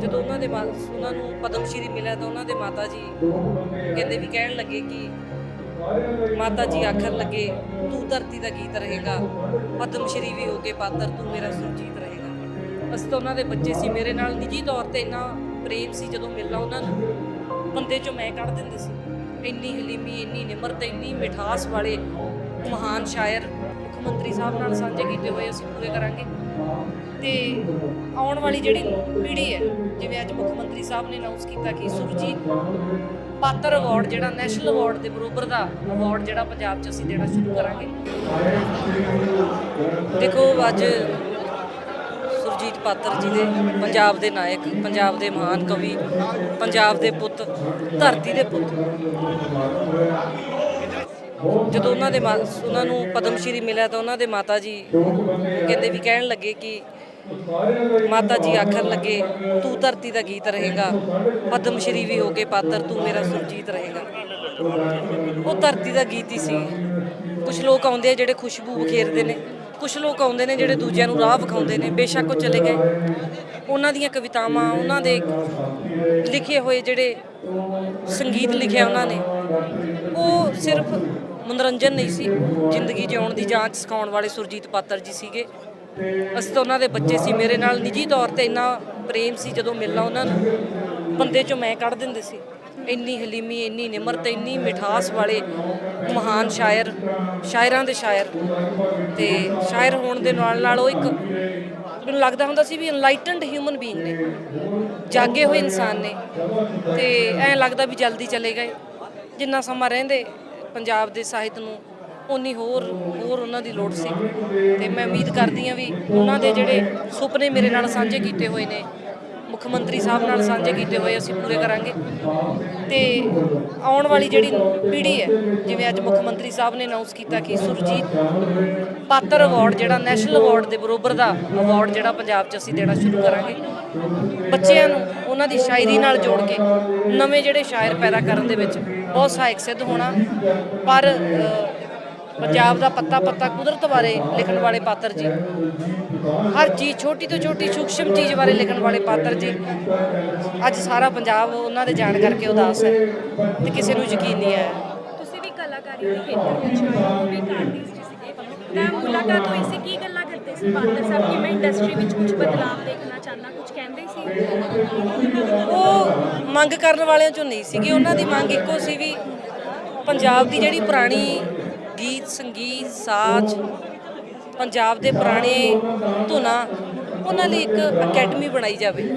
ਜਦੋਂ ਉਹਨਾਂ ਦੇ ਉਹਨਾਂ ਨੂੰ ਪਦਮ ਸ਼੍ਰੀ ਮਿਲਿਆ ਤਾਂ ਉਹਨਾਂ ਦੇ ਮਾਤਾ ਜੀ ਕਹਿੰਦੇ ਵੀ ਕਹਿਣ ਲੱਗੇ ਕਿ ਮਾਤਾ ਜੀ ਆਖਣ ਲੱਗੇ, ਤੂੰ ਧਰਤੀ ਦਾ ਗੀਤ ਰਹੇਗਾ ਪਦਮ ਸ਼੍ਰੀ ਵੀ ਹੋ ਕੇ ਪਾਤਰ, ਤੂੰ ਮੇਰਾ ਸੁਰਜੀਤ ਰਹੇਗਾ। ਅਸੀਂ ਤਾਂ ਉਹਨਾਂ ਦੇ ਬੱਚੇ ਸੀ, ਮੇਰੇ ਨਾਲ ਨਿੱਜੀ ਤੌਰ ਤੇ ਇੰਨਾ ਪ੍ਰੇਮ ਸੀ ਜਦੋਂ ਮਿਲਣਾ ਉਹਨਾਂ ਨੂੰ, ਬੰਦੇ ਚੋਂ ਮੈਂ ਕੱਢ ਦਿੰਦੇ ਸੀ। ਇੰਨੀ ਹਲੀਮੀ, ਇੰਨੀ ਨਿਮਰਤ, ਇੰਨੀ ਮਿਠਾਸ ਵਾਲੇ ਮਹਾਨ ਸ਼ਾਇਰ ਮੁੱਖ ਮੰਤਰੀ ਸਾਹਿਬ ਨਾਲ ਸਾਂਝੇ ਕੀਤੇ ਹੋਏ ਅਸੀਂ ਪੂਰੇ ਕਰਾਂਗੇ। ਤੇ ਆਉਣ ਵਾਲੀ ਜਿਹੜੀ ਪੀੜ੍ਹੀ ਹੈ, ਜਿਵੇਂ ਅੱਜ ਮੁੱਖ ਮੰਤਰੀ ਸਾਹਿਬ ਨੇ ਅਨਾਉਂਸ ਕੀਤਾ ਕਿ ਸੁਰਜੀਤ ਪਾਤਰ ਅਵਾਰਡ ਜਿਹੜਾ ਨੈਸ਼ਨਲ ਅਵਾਰਡ ਦੇ ਬਰੋਬਰ ਦਾ ਅਵਾਰਡ ਜਿਹੜਾ ਪੰਜਾਬ 'ਚ ਅਸੀਂ ਦੇਣਾ ਸ਼ੁਰੂ ਕਰਾਂਗੇ। ਦੇਖੋ, ਅੱਜ ਸੁਰਜੀਤ ਪਾਤਰ ਜੀ ਦੇ, ਪੰਜਾਬ ਦੇ ਨਾਇਕ, ਪੰਜਾਬ ਦੇ ਮਹਾਨ ਕਵੀ, ਪੰਜਾਬ ਦੇ ਪੁੱਤ, ਧਰਤੀ ਦੇ ਪੁੱਤ। ਜਦੋਂ ਉਹਨਾਂ ਦੇ ਉਹਨਾਂ ਨੂੰ ਪਦਮ ਸ਼੍ਰੀ ਮਿਲਿਆ ਤਾਂ ਉਹਨਾਂ ਦੇ ਮਾਤਾ ਜੀ ਕਹਿੰਦੇ ਵੀ ਕਹਿਣ ਲੱਗੇ ਕਿ ਮਾਤਾ ਜੀ ਆਖਣ ਲੱਗੇ, ਤੂੰ ਧਰਤੀ ਦਾ ਗੀਤ ਰਹੇਗਾ ਪਦਮ ਸ਼੍ਰੀ ਵੀ ਹੋ ਕੇ ਪਾਤਰ, ਤੂੰ ਮੇਰਾ ਸੁਰਜੀਤ ਰਹੇਗਾ। ਉਹ ਧਰਤੀ ਦਾ ਗੀਤ ਹੀ ਸੀ। ਕੁਝ ਲੋਕ ਆਉਂਦੇ ਆ ਜਿਹੜੇ ਖੁਸ਼ਬੂ ਬਖੇਰਦੇ ਨੇ ਕੁਝ ਲੋਕ ਆਉਂਦੇ ਨੇ ਜਿਹੜੇ ਦੂਜਿਆਂ ਨੂੰ ਰਾਹ ਵਿਖਾਉਂਦੇ ਨੇ, ਬੇਸ਼ੱਕ ਉਹ ਚਲੇ ਗਏ। ਉਹਨਾਂ ਦੀਆਂ ਕਵਿਤਾਵਾਂ, ਉਹਨਾਂ ਦੇ ਲਿਖੇ ਹੋਏ ਜਿਹੜੇ ਸੰਗੀਤ ਲਿਖਿਆ ਉਹਨਾਂ ਨੇ, ਉਹ ਸਿਰਫ ਮਨੋਰੰਜਨ ਨਹੀਂ ਸੀ, ਜ਼ਿੰਦਗੀ ਜਿਉਣ ਦੀ ਜਾਂਚ ਸਿਖਾਉਣ ਵਾਲੇ ਸੁਰਜੀਤ ਪਾਤਰ ਜੀ ਸੀਗੇ। ਅਸੀਂ ਤਾਂ ਉਹਨਾਂ ਦੇ ਬੱਚੇ ਸੀ, ਮੇਰੇ ਨਾਲ ਨਿੱਜੀ ਤੌਰ ਤੇ ਇੰਨਾ ਪ੍ਰੇਮ ਸੀ ਜਦੋਂ ਮਿਲਣਾ ਉਹਨਾਂ ਨੂੰ, ਬੰਦੇ ਚੋਂ ਮੈਂ ਕੱਢ ਦਿੰਦੇ ਸੀ। ਇੰਨੀ ਹਲੀਮੀ, ਇੰਨੀ ਨਿਮਰਤ, ਇੰਨੀ ਮਿਠਾਸ ਵਾਲੇ ਮਹਾਨ ਸ਼ਾਇਰ, ਸ਼ਾਇਰਾਂ ਦੇ ਸ਼ਾਇਰ। ਤੇ ਸ਼ਾਇਰ ਹੋਣ ਦੇ ਨਾਲ ਨਾਲ ਉਹ ਇੱਕ ਮੈਨੂੰ ਲੱਗਦਾ ਹੁੰਦਾ ਸੀ ਵੀ ਇਨਲਾਈਟਨਡ ਹਿਊਮਨ ਬੀਇੰਗ ਨੇ, ਜਾਗੇ ਹੋਏ ਇਨਸਾਨ ਨੇ। ਤੇ ਐਂ ਲੱਗਦਾ ਵੀ ਜਲਦੀ ਚਲੇ ਗਏ। ਜਿੰਨਾ ਸਮਾਂ ਰਹਿੰਦੇ ਪੰਜਾਬ ਦੇ ਸਾਹਿਤ ਨੂੰ ਉਨੀ ਹੋਰ ਹੋਰ ਉਹਨਾਂ ਦੀ ਲੋੜ ਸੀ। ਤੇ ਮੈਂ ਉਮੀਦ ਕਰਦੀ ਹਾਂ ਵੀ ਉਹਨਾਂ ਦੇ ਜਿਹੜੇ ਸੁਪਨੇ ਮੇਰੇ ਨਾਲ ਸਾਂਝੇ ਕੀਤੇ ਹੋਏ ਨੇ, ਮੁੱਖ ਮੰਤਰੀ ਸਾਹਿਬ ਨਾਲ ਸਾਂਝੇ ਕੀਤੇ ਹੋਏ ਅਸੀਂ ਪੂਰੇ ਕਰਾਂਗੇ। ਤੇ ਆਉਣ ਵਾਲੀ ਜਿਹੜੀ ਪੀੜ੍ਹੀ ਹੈ, ਜਿਵੇਂ ਅੱਜ ਮੁੱਖ ਮੰਤਰੀ ਸਾਹਿਬ ਨੇ ਅਨਾਉਂਸ ਕੀਤਾ ਕਿ ਸੁਰਜੀਤ ਪਾਤਰ ਅਵਾਰਡ ਜਿਹੜਾ ਨੈਸ਼ਨਲ ਅਵਾਰਡ ਦੇ ਬਰੋਬਰ ਦਾ ਅਵਾਰਡ ਜਿਹੜਾ ਪੰਜਾਬ 'ਚ ਅਸੀਂ ਦੇਣਾ ਸ਼ੁਰੂ ਕਰਾਂਗੇ। ਬੱਚਿਆਂ ਨੂੰ ਉਹਨਾਂ ਦੀ ਸ਼ਾਇਰੀ ਨਾਲ ਜੋੜ ਕੇ ਨਵੇਂ ਜਿਹੜੇ ਸ਼ਾਇਰ ਪੈਦਾ ਕਰਨ ਦੇ ਵਿੱਚ ਬਹੁਤ ਸਹਾਇਕ ਸਿੱਧ ਹੋਣਾ। ਪਰ ਪੰਜਾਬ ਦਾ ਪੱਤਾ ਪੱਤਾ ਕੁਦਰਤ ਬਾਰੇ ਲਿਖਣ ਵਾਲੇ ਪਾਤਰ ਜੀ। ਹਰ ਚੀਜ਼ ਛੋਟੀ ਤੋਂ ਛੋਟੀ ਸੂਖਸ਼ਮ ਚੀਜ਼ ਬਾਰੇ ਲਿਖਣ ਵਾਲੇ ਪਾਤਰ ਜੀ। ਅੱਜ ਸਾਰਾ ਪੰਜਾਬ ਉਹਨਾਂ ਦੇ ਜਾਣ ਕਰਕੇ ਉਦਾਸ ਹੈ ਤੇ ਕਿਸੇ ਨੂੰ ਯਕੀਨ ਨਹੀਂ ਆਇਆ। ਤੁਸੀਂ ਵੀ ਕਲਾਕਾਰੀ ਦੇ ਖੇਤਰ ਵਿੱਚ ਹੋ ਵੀ ਆਰਟਿਸਟ ਸੀਗੇ ਤਾਂ ਮੁਲਾਕਾਤ ਹੋਈ ਸੀ ਕੀ ਗੱਲਾਂ ਕਰਦੇ ਸੀ? ਬਾਦਰ ਸਾਹਿਬ ਕਿ ਮੈਂ ਇੰਡਸਟਰੀ ਵਿੱਚ ਕੁਝ ਬਦਲਾਅ ਦੇਖਣਾ ਚਾਹੁੰਦਾ ਕੁਝ ਕਹਿੰਦੇ ਸੀ? ਉਹ ਮੰਗ ਕਰਨ ਵਾਲਿਆਂ ਚੋਂ ਨਹੀਂ ਸੀਗੀ ਉਹਨਾਂ ਦੀ ਮੰਗ ਇੱਕੋ ਸੀ ਵੀ ਪੰਜਾਬ ਦੀ ਜਿਹੜੀ ਪੁਰਾਣੀ ਗੀਤ ਸੰਗੀਤ, ਸਾਜ਼, ਪੰਜਾਬ ਦੇ ਪੁਰਾਣੇ ਧੁਨਾਂ, ਉਹਨਾਂ ਲਈ ਇੱਕ ਅਕੈਡਮੀ ਬਣਾਈ ਜਾਵੇ।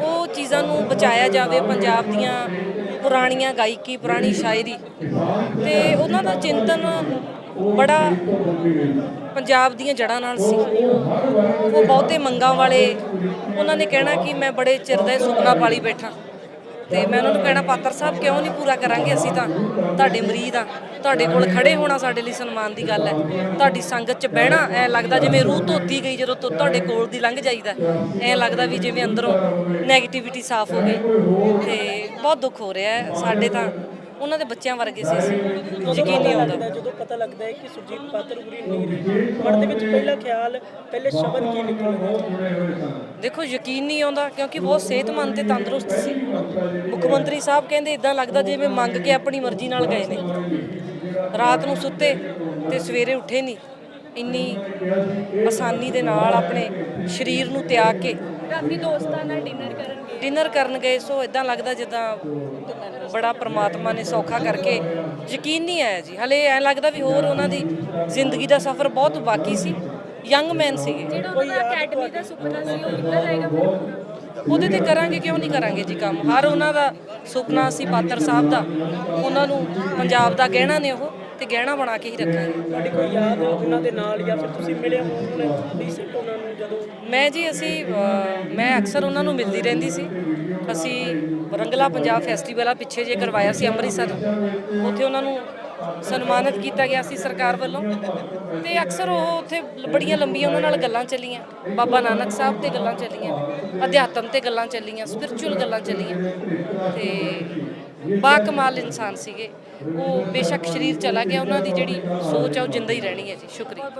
ਉਹ ਚੀਜ਼ਾਂ ਨੂੰ ਬਚਾਇਆ ਜਾਵੇ ਪੰਜਾਬ ਦੀਆਂ ਪੁਰਾਣੀਆਂ ਗਾਇਕੀ, ਪੁਰਾਣੀ ਸ਼ਾਇਰੀ। ਤੇ ਉਹਨਾਂ ਦਾ ਚਿੰਤਨ ਬੜਾ ਪੰਜਾਬ ਦੀਆਂ ਜੜ੍ਹਾਂ ਨਾਲ ਸੀ। ਉਹ ਬਹੁਤੇ ਮੰਗਾਂ ਵਾਲੇ, ਉਹਨਾਂ ਨੇ ਕਹਿਣਾ ਕਿ ਮੈਂ ਬੜੇ ਚਿਰ ਦਾ ਸੁਪਨਾ ਪਾਲੀ ਬੈਠਾ। ਤੇ ਮੈਂ ਉਹਨਾਂ ਨੂੰ ਕਹਿਣਾ, ਪਾਤਰ ਸਾਹਿਬ, ਕਿਉਂ ਨਹੀਂ ਪੂਰਾ ਕਰਾਂਗੇ ਅਸੀਂ ਤਾਂ? ਤੁਹਾਡੇ ਮਰੀਦ ਆ। ਤੁਹਾਡੇ ਕੋਲ ਖੜੇ ਹੋਣਾ ਸਾਡੇ ਲਈ ਸਨਮਾਨ ਦੀ ਗੱਲ ਹੈ। ਤੁਹਾਡੀ ਸੰਗਤ 'ਚ ਬਹਿਣਾ, ਐ ਲੱਗਦਾ ਜਿਵੇਂ ਰੂਹ ਧੋਤੀ ਗਈ ਜਦੋਂ ਤੁ- ਤੁਹਾਡੇ ਕੋਲ ਦੀ ਲੰਘ ਜਾਈਦਾ ਐ ਲੱਗਦਾ ਵੀ ਜਿਵੇਂ ਅੰਦਰੋਂ 네ਗੇਟਿਵਿਟੀ ਸਾਫ਼ ਹੋ ਗਈ। ਤੇ ਬਹੁਤ ਦੁੱਖ ਹੋ ਰਿਹਾ ਹੈ। ਸਾਡੇ ਤਾਂ ਉਹਨਾਂ ਦੇ ਬੱਚਿਆਂ ਵਰਗੇ ਸੀ ਅਸੀਂ। ਯਕੀਨ ਨਹੀਂ ਆਉਂਦਾ। ਜਦੋਂ ਪਤਾ ਲੱਗਦਾ ਹੈ ਕਿ ਸੁਰਜੀਤ ਪਾਤਰ ਉਰੀ ਨਹੀਂ ਰਹੀ ਮਨ ਦੇ ਵਿੱਚ ਪਹਿਲਾ ਖਿਆਲ ਪਹਿਲੇ ਸ਼ਬਦ ਕੀ ਨਿਕਲਦਾ ਦੇਖੋ ਯਕੀਨ ਨਹੀਂ ਆਉਂਦਾ ਕਿਉਂਕਿ ਬਹੁਤ ਸਿਹਤਮੰਦ ਤੇ ਤੰਦਰੁਸਤ ਸੀ। ਮੁੱਖ ਮੰਤਰੀ ਸਾਹਿਬ ਕਹਿੰਦੇ ਇਦਾਂ ਲੱਗਦਾ ਜਿਵੇਂ ਮੰਗ ਕੇ ਆਪਣੀ ਮਰਜ਼ੀ ਨਾਲ ਗਏ ਨੇ। ਰਾਤ ਨੂੰ ਸੁੱਤੇ ਤੇ ਸਵੇਰੇ ਉੱਠੇ ਨਹੀਂ। ਇੰਨੀ ਆਸਾਨੀ ਦੇ ਨਾਲ ਆਪਣੇ ਸਰੀਰ ਨੂੰ ਤਿਆਗ ਕੇ ਰਾਤੀ ਦੋਸਤਾਂ ਨਾਲ ਡਿਨਰ ਕਰਨਗੇ ਡਿਨਰ ਕਰਨ ਗਏ। ਸੋ ਇਦਾਂ ਲੱਗਦਾ ਜਿੱਦਾਂ ਬੜਾ ਪ੍ਰਮਾਤਮਾ ਨੇ ਸੌਖਾ ਕਰਕੇ ਯਕੀਨ ਨਹੀਂ ਆਇਆ ਜੀ। ਹਲੇ ਐ ਲੱਗਦਾ ਵੀ ਹੋਰ ਉਹਨਾਂ ਦੀ ਜ਼ਿੰਦਗੀ ਦਾ ਸਫ਼ਰ ਬਹੁਤ ਬਾਕੀ ਸੀ। ਯੰਗ ਮੈਨ ਸੀਗੇ। ਜਿਹੜਾ ਉਹਨਾਂ ਦਾ ਅਕੈਡਮੀ ਦਾ ਸੁਪਨਾ ਸੀ ਉਹ ਕੀਤਾ ਜਾਏਗਾ ਉਹਦੇ ਤੇ ਕਰਾਂਗੇ ਕਿਉਂ ਨਹੀਂ ਕਰਾਂਗੇ ਜੀ ਕੰਮ? ਹਰ ਉਹਨਾਂ ਦਾ ਸੁਪਨਾ ਸੀ ਪਾਤਰ ਸਾਹਿਬ ਦਾ। ਉਹਨਾਂ ਨੂੰ ਪੰਜਾਬ ਦਾ ਗਹਿਣਾ ਨੇ ਉਹ। ਤੇ ਗਹਿਣਾ ਬਣਾ ਕੇ ਹੀ ਰੱਖਾਂਗੇ। ਤੁਹਾਡੀ ਕੋਈ ਯਾਦ ਉਹਨਾਂ ਦੇ ਨਾਲ ਜਾਂ ਫਿਰ ਤੁਸੀਂ ਮਿਲੇ ਹੋ ਰੀਸੈਂਟ ਉਹਨਾਂ ਨੂੰ ਜਦੋਂ? ਮੈਂ ਜੀ ਅਸੀਂ ਅਹ, ਮੈਂ ਅਕਸਰ ਉਹਨਾਂ ਨੂੰ ਮਿਲਦੀ ਰਹਿੰਦੀ ਸੀ। ਅਸੀਂ ਰੰਗਲਾ ਪੰਜਾਬ ਫੈਸਟੀਵਲ ਆ ਪਿੱਛੇ ਜੇ ਕਰਵਾਇਆ ਸੀ ਅੰਮ੍ਰਿਤਸਰ ਉੱਥੇ ਉਹਨਾਂ ਨੂੰ ਸਨਮਾਨਿਤ ਕੀਤਾ ਗਿਆ ਸੀ ਸਰਕਾਰ ਵੱਲੋਂ। ਤੇ ਅਕਸਰ ਉਹ ਉੱਥੇ ਬੜੀਆਂ ਲੰਬੀਆਂ ਉਹਨਾਂ ਨਾਲ ਗੱਲਾਂ ਚੱਲੀਆਂ। ਬਾਬਾ ਨਾਨਕ ਸਾਹਿਬ ਤੇ ਗੱਲਾਂ ਚੱਲੀਆਂ ਅਧਿਆਤਮ ਤੇ ਗੱਲਾਂ ਚੱਲੀਆਂ ਸਪਿਰਚੁਅਲ ਗੱਲਾਂ ਚੱਲੀਆਂ। ਤੇ ਬਾ ਕਮਾਲ ਇਨਸਾਨ ਸੀਗੇ। ਉਹ ਬੇਸ਼ੱਕ ਸਰੀਰ ਚਲਾ ਗਿਆ, ਉਹਨਾਂ ਦੀ ਜਿਹੜੀ ਸੋਚ ਆ, ਉਹ ਜਿੰਦਾ ਹੀ ਰਹਿਣੀ ਹੈ ਜੀ। ਸ਼ੁਕਰੀਆ।